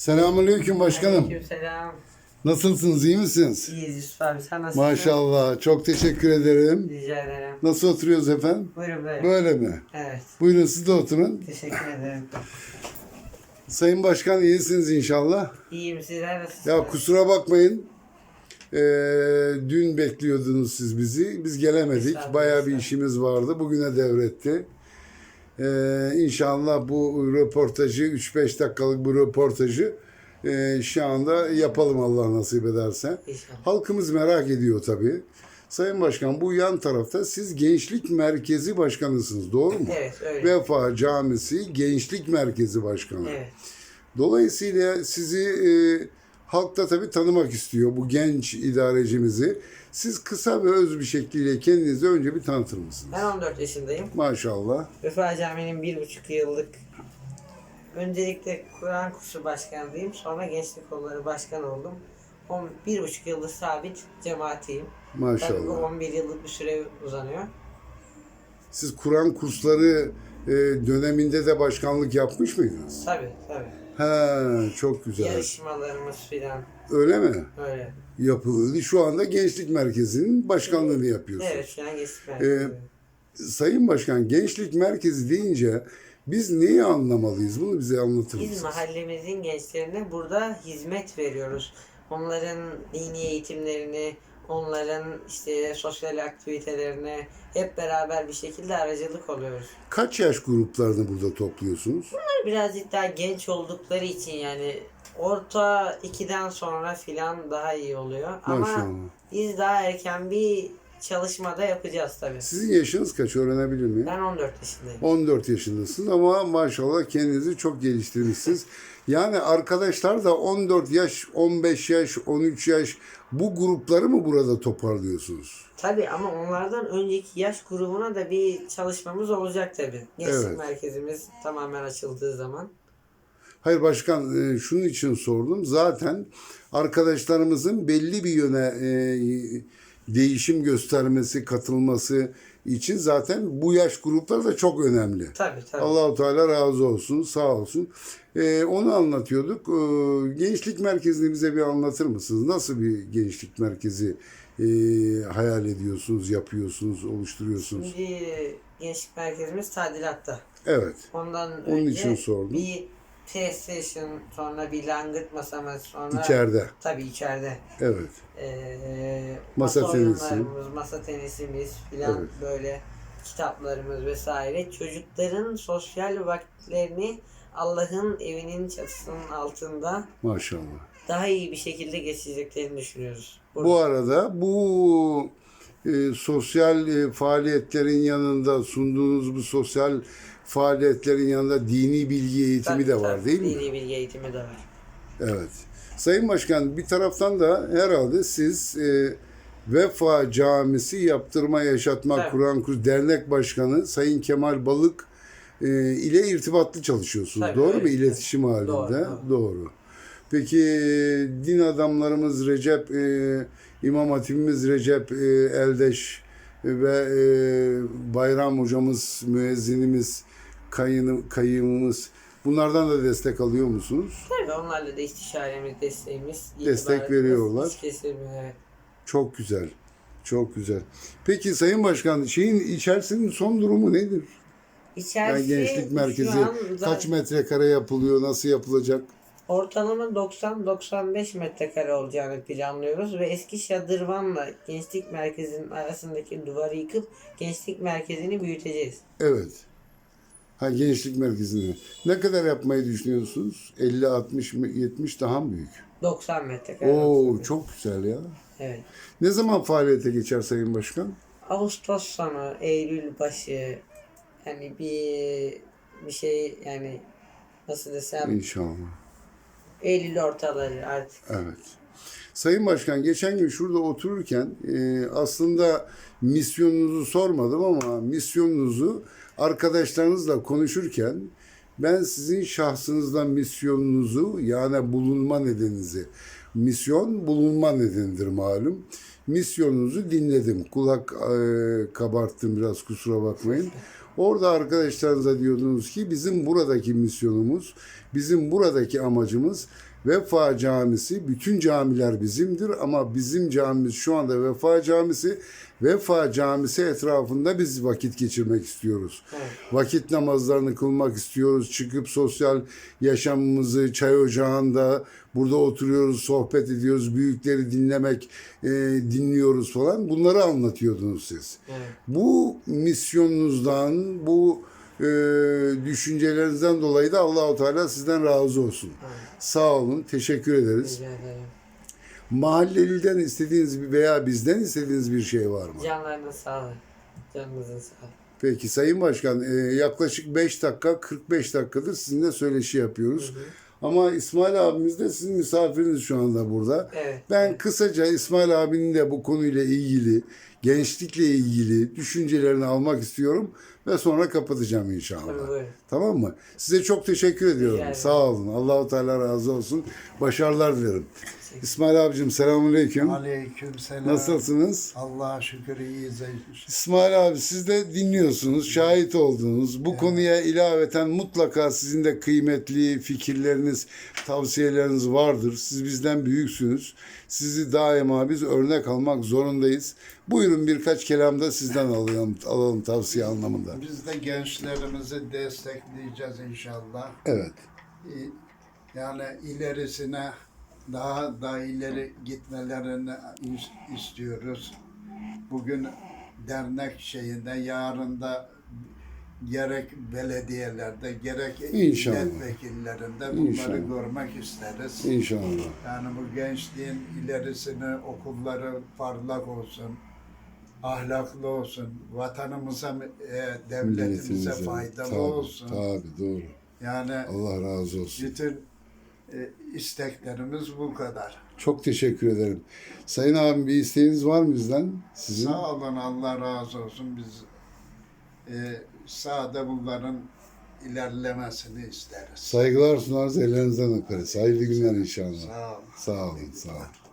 Selamünaleyküm başkanım. Aleykümselam. Nasılsınız, iyi misiniz? İyiyiz Yusuf abi sen nasılsın? Maşallah, çok teşekkür ederim. Rica ederim. Nasıl oturuyoruz efendim? Buyurun böyle. Böyle mi? Evet. Buyurun siz de oturun. Teşekkür ederim. Sayın Başkan iyisiniz inşallah. İyiyim sizler nasılsınız? Ya kusura bakmayın. Ee, dün bekliyordunuz siz bizi. Biz gelemedik. Estağfurullah, Bayağı bir estağfurullah. işimiz vardı. Bugüne devretti. Ee, inşallah bu röportajı 3-5 dakikalık bu röportajı e, şu anda yapalım Allah nasip ederse. İnşallah. Halkımız merak ediyor tabii. Sayın Başkan bu yan tarafta siz Gençlik Merkezi Başkanısınız doğru mu? Evet öyle. Vefa Camisi Gençlik Merkezi Başkanı. Evet. Dolayısıyla sizi e, halk da tabii tanımak istiyor bu genç idarecimizi. Siz kısa ve öz bir şekliyle kendinizi önce bir tanıtır mısınız? Ben 14 yaşındayım. Maşallah. Vefa Camii'nin bir buçuk yıllık öncelikle Kur'an kursu başkanıyım. Sonra gençlik kolları başkan oldum. On, bir buçuk yıldır sabit cemaatiyim. Tabii bu Maşallah. 11 yıllık bir süre uzanıyor. Siz Kur'an kursları e, döneminde de başkanlık yapmış mıydınız? Tabii tabii. He, çok güzel. Yarışmalarımız filan Öyle mi? öyle. Yapıldı. Şu anda Gençlik Merkezi'nin başkanlığını yapıyorsunuz. Evet şu an gençlik Ee, merkezi. Sayın Başkan, Gençlik Merkezi deyince biz neyi anlamalıyız? Bunu bize anlatır Biz mısınız? mahallemizin gençlerine burada hizmet veriyoruz. Onların dini eğitimlerini, onların işte sosyal aktivitelerine hep beraber bir şekilde aracılık oluyoruz. Kaç yaş gruplarını burada topluyorsunuz? Birazcık daha genç oldukları için yani orta 2'den sonra filan daha iyi oluyor. Ama Maşallah. biz daha erken bir çalışmada yapacağız tabii. Sizin yaşınız kaç öğrenebilir miyim? Ben 14 yaşındayım. 14 yaşındasınız ama maşallah kendinizi çok geliştirmişsiniz. Yani arkadaşlar da 14 yaş, 15 yaş, 13 yaş bu grupları mı burada toparlıyorsunuz? Tabii ama onlardan önceki yaş grubuna da bir çalışmamız olacak tabii. Gençlik Evet. merkezimiz tamamen açıldığı zaman. Hayır başkan e, şunun için sordum. Zaten arkadaşlarımızın belli bir yöne e, değişim göstermesi, katılması için zaten bu yaş grupları da çok önemli. Tabii tabii. Allahu Teala razı olsun, sağ olsun. E, onu anlatıyorduk. E, gençlik merkezini bize bir anlatır mısınız? Nasıl bir gençlik merkezi e, hayal ediyorsunuz, yapıyorsunuz, oluşturuyorsunuz? Şimdi gençlik merkezimiz tadilatta. Evet. Ondan Onun önce için sordum. bir PlayStation, sonra bir langırt masamız, sonra İçeride. tabii içeride. Evet. Ee, Masa masa tenisi. oyunlarımız, masa tenisimiz filan Evet. böyle kitaplarımız vesaire. Çocukların sosyal vakitlerini Allah'ın evinin çatısının altında Maşallah. daha iyi bir şekilde geçeceklerini düşünüyoruz. Bu Burada. arada bu e, sosyal e, faaliyetlerin yanında sunduğunuz bu sosyal faaliyetlerin yanında dini bilgi eğitimi Tabii, de var tabii. değil mi? Dini bilgi eğitimi de var. Evet. Sayın Başkan bir taraftan da herhalde siz e, Vefa Camisi Yaptırma Yaşatma Tabii. Kur'an Kursu Dernek Başkanı Sayın Kemal Balık e, ile irtibatlı çalışıyorsunuz. Tabii, doğru mu? öyle. İletişim halinde. Doğru, Doğru. Peki e, din adamlarımız Recep e, İmam Hatibimiz Recep e, Eldeş ve e, Bayram hocamız, müezzinimiz, kayını, kayımımız bunlardan da destek alıyor musunuz? Tabii onlarla da istişaremiz, desteğimiz, Destek veriyorlar. Evet. Çok güzel. Çok güzel. Peki Sayın Başkan şeyin içerisinin son durumu nedir? Yani İçerisi gençlik şu merkezi kaç metrekare yapılıyor, nasıl yapılacak? Ortalama 90-95 metrekare olacağını planlıyoruz ve eski şadırvanla gençlik merkezinin arasındaki duvarı yıkıp gençlik merkezini büyüteceğiz. Evet. Ha gençlik merkezini. Ne kadar yapmayı düşünüyorsunuz? 50, 60, 70 daha mı büyük? 90 metrekare. Oo 90. çok güzel ya. Evet. Ne zaman faaliyete geçer Sayın Başkan? Ağustos sonu, Eylül başı yani bir bir şey yani nasıl desem İnşallah. Eylül ortaları artık. Evet. Sayın Başkan geçen gün şurada otururken e, aslında misyonunuzu sormadım ama misyonunuzu arkadaşlarınızla konuşurken ben sizin şahsınızdan misyonunuzu yani bulunma nedeninizi misyon bulunma nedenidir malum. Misyonunuzu dinledim. Kulak e, kabarttım biraz kusura bakmayın. Orada arkadaşlarınıza diyordunuz ki bizim buradaki misyonumuz, bizim buradaki amacımız Vefa Camisi, bütün camiler bizimdir ama bizim camimiz şu anda Vefa Camisi. Vefa Camisi etrafında biz vakit geçirmek istiyoruz. Evet. Vakit namazlarını kılmak istiyoruz. Çıkıp sosyal yaşamımızı çay ocağında burada oturuyoruz, sohbet ediyoruz. Büyükleri dinlemek, e, dinliyoruz falan. Bunları anlatıyordunuz siz. Evet. Bu misyonunuzdan, bu e, düşüncelerinizden dolayı da Allahu Teala sizden razı olsun. Evet. Sağ olun, teşekkür ederiz. Rica ederim. Mahalleliden istediğiniz bir veya bizden istediğiniz bir şey var mı? Canlarına sağlık. Canınızın sağlık. Peki Sayın Başkan, e, yaklaşık 5 dakika, 45 dakikadır sizinle söyleşi yapıyoruz. Ama İsmail abimiz de sizin misafiriniz şu anda burada. Evet. Ben kısaca İsmail abinin de bu konuyla ilgili, gençlikle ilgili düşüncelerini almak istiyorum ve sonra kapatacağım inşallah. Tabii buyurun. Tamam mı? Size çok teşekkür ediyorum. ederim. Sağ olun. Allahu Teala razı olsun. Başarılar dilerim. İsmail abicim selamünaleyküm. Aleyküm selam. Nasılsınız? Allah'a şükür iyiyiz. İsmail abi siz de dinliyorsunuz, şahit oldunuz. Bu konuya ilaveten mutlaka sizin de kıymetli fikirleriniz, tavsiyeleriniz vardır. Siz bizden büyüksünüz. Sizi daima biz örnek almak zorundayız. Buyurun birkaç kelam da sizden alalım, alalım tavsiye anlamında. Biz de gençlerimizi destekleyeceğiz inşallah. Evet. İ- Yani ilerisine daha da ileri gitmelerini is- istiyoruz. Bugün dernek şeyinde, yarın da gerek belediyelerde, gerek milletvekillerinde bunları İnşallah. görmek isteriz. İnşallah. Yani bu gençliğin ilerisini okulları parlak olsun, ahlaklı olsun, vatanımıza, e, devletimize faydalı Tabii, olsun. Tabii doğru. Yani Allah razı olsun. bütün e, isteklerimiz bu kadar. Çok teşekkür ederim. Sayın abim bir isteğiniz var mı bizden? Sizin? Sağ olun, Allah razı olsun. Biz e, sağda bunların ilerlemesini isteriz. Saygılar sunarız, ellerinizden öperiz. Hayırlı günler inşallah. Sağ olun. Sağ olun, sağ olun.